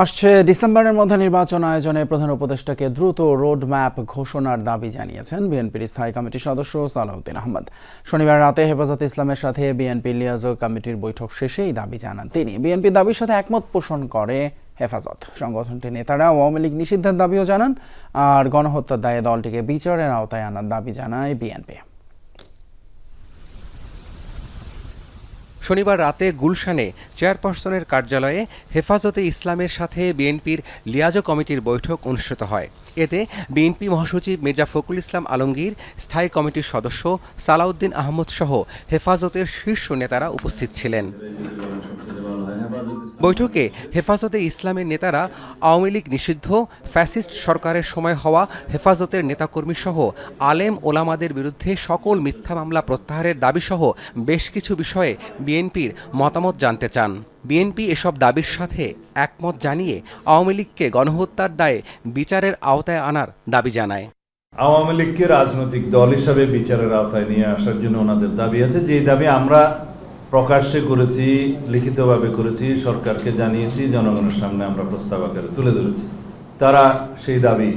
আসছে ডিসেম্বরের মধ্যে নির্বাচন আয়োজনে প্রধান উপদেষ্টাকে দ্রুত রোড ম্যাপ ঘোষণার দাবি জানিয়েছেন বিএনপির স্থায়ী কমিটির সদস্য সালাউদ্দিন আহমদ। শনিবার রাতে হেফাজত ইসলামের সাথে বিএনপি লিয়াজো কমিটির বৈঠক শেষে এই দাবি জানান তিনি। বিএনপি দাবির সাথে একমত পোষণ করে হেফাজত। সংগঠনটির নেতারা আওয়ামী লীগ নিষিদ্ধের দাবিও জানান, আর গণহত্যার দায়ে দলটিকে বিচারের আওতায় আনার দাবি জানায় বিএনপি। শনিবার রাতে গুলশানে চেয়ারপারসনের কার্যালয়ে হেফাজতে ইসলামের সাথে বিএনপির লিয়াজো কমিটির বৈঠক অনুষ্ঠিত হয়। এতে বিএনপি মহাসচিব মির্জা ফখরুল ইসলাম আলমগীর, স্থায়ী কমিটির সদস্য সালাউদ্দিন আহমদ সহ হেফাজতের শীর্ষ নেতারা উপস্থিত ছিলেন। বৈঠকে হেফাজতে ইসলামের নেতারা আওয়ামী লীগ নিষিদ্ধ, ফ্যাসিস্ট সরকারের সময় হওয়া হেফাজতের নেতাকর্মী সহ আলেম ওলামাদের বিরুদ্ধে সকল মিথ্যা মামলা প্রত্যাহারের দাবিসহ বেশ কিছু বিষয়ে বিএনপির মতামত জানতে চান। বিএনপি এসব দাবির সাথে একমত জানিয়ে আওয়ামী লীগকে গণহত্যার দায়ে বিচারের আওতায় আনার দাবি জানায়। আওয়ামী লীগকে রাজনৈতিক দল হিসাবে বিচারের আওতায় নিয়ে আসার জন্য ওনাদের দাবি আছে। যেই দাবি আমরা প্রকাশ্যে করেছি, লিখিতভাবে করেছি, সরকারকে জানিয়েছি, জনগণের সামনে আমরা প্রস্তাব আকারে তুলে ধরেছি। তারা সেই দাবি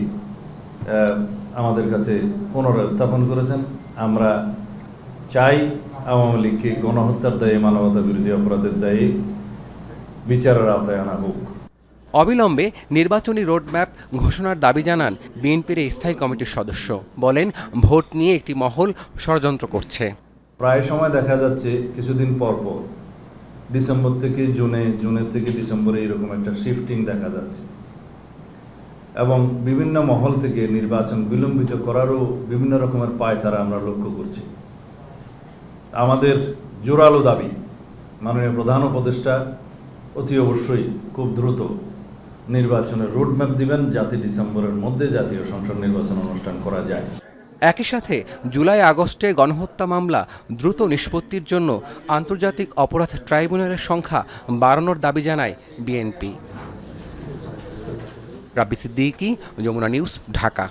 আমাদের কাছে পুনরায় উত্থাপন করেছেন। আমরা চাই আওয়ামী লীগকে গণহত্যার দায়ে, মানবতা বিরোধী অপরাধের দায়ে বিচারের আওতায় আনা হোক। অবিলম্বে নির্বাচনী রোডম্যাপ ঘোষণার দাবি জানান বিএনপির স্থায়ী কমিটির সদস্য। বলেন, ভোট নিয়ে একটি মহল ষড়যন্ত্র করছে। প্রায় সময় দেখা যাচ্ছে কিছুদিন পর পর। ডিসেম্বর থেকে জুনে, জুনের থেকে ডিসেম্বরে এরকম একটা শিফটিং দেখা যাচ্ছে। এবং বিভিন্ন মহল থেকে নির্বাচন বিলম্বিত করারও বিভিন্ন রকমের পায় তারা আমরা লক্ষ্য করছি। আমাদের জোরালো দাবি, মাননীয় প্রধান উপদেষ্টা অতি অবশ্যই খুব দ্রুত নির্বাচনের রোডম্যাপ দিবেন যাতে ডিসেম্বরের মধ্যে জাতীয় সংসদ নির্বাচন অনুষ্ঠান করা যায়। একই সাথে জুলাই আগস্টে গণহত্যা মামলা দ্রুত নিষ্পত্তির জন্য আন্তর্জাতিক অপরাধ ট্রাইব্যুনালের সংখ্যা বাড়ানোর দাবি জানায় বিএনপি। রাব্বি সিদ্দিকি, যমুনা নিউজ, ঢাকা।